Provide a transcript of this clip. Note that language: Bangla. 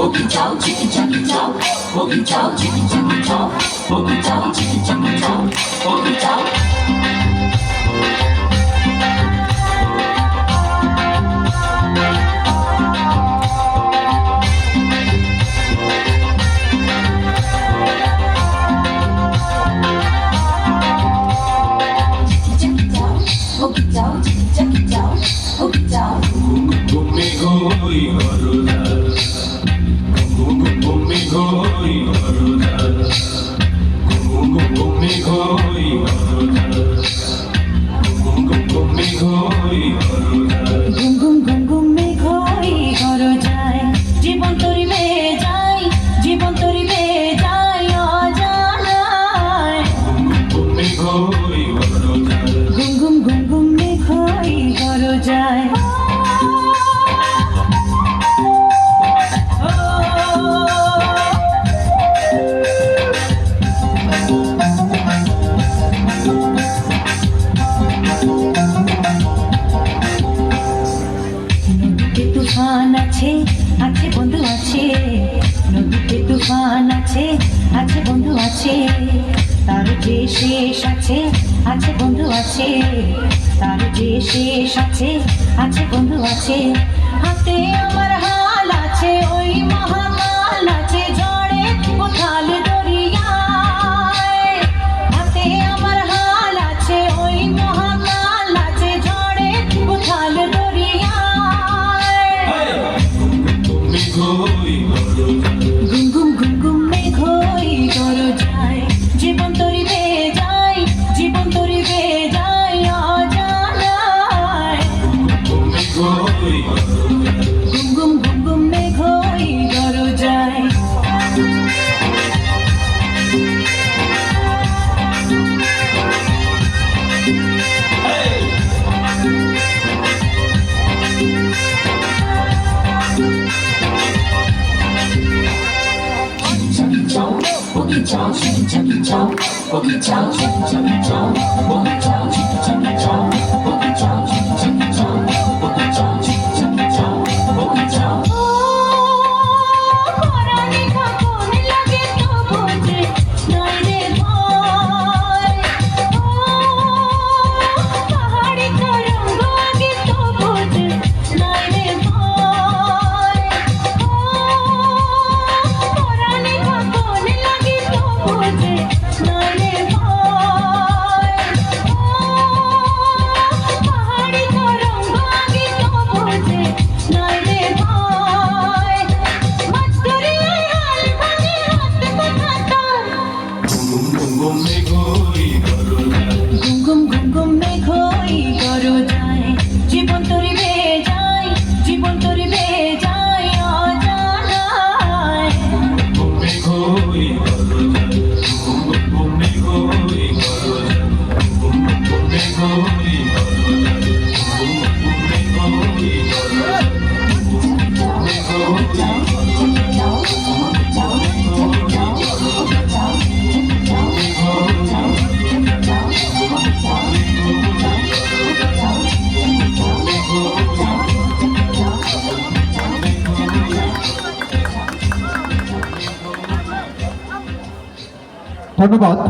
我比招；一招，我比招；一招，我比招；一招。ঘুই হরদা তুফান আছে আছে বন্ধু আছে। নদীতে তুফান আছে আছে বন্ধু আছে। তার যে শেষ আছে আছে বন্ধু আছে। তার যে শেষ আছে আছে বন্ধু আছে। 我一脚踢开了一角我一脚踢开一 ঘুমি ঘুম ঘুম ঘুম ঘুম মেঘ হই গর যায়। জীবন তরিবে যায়, জীবন তরিবে যায় অজানায় ঘুমি ঘুই হরদা ঘুমি ঘুই হরদা ঘুমি ঘুই ধন্যবাদ।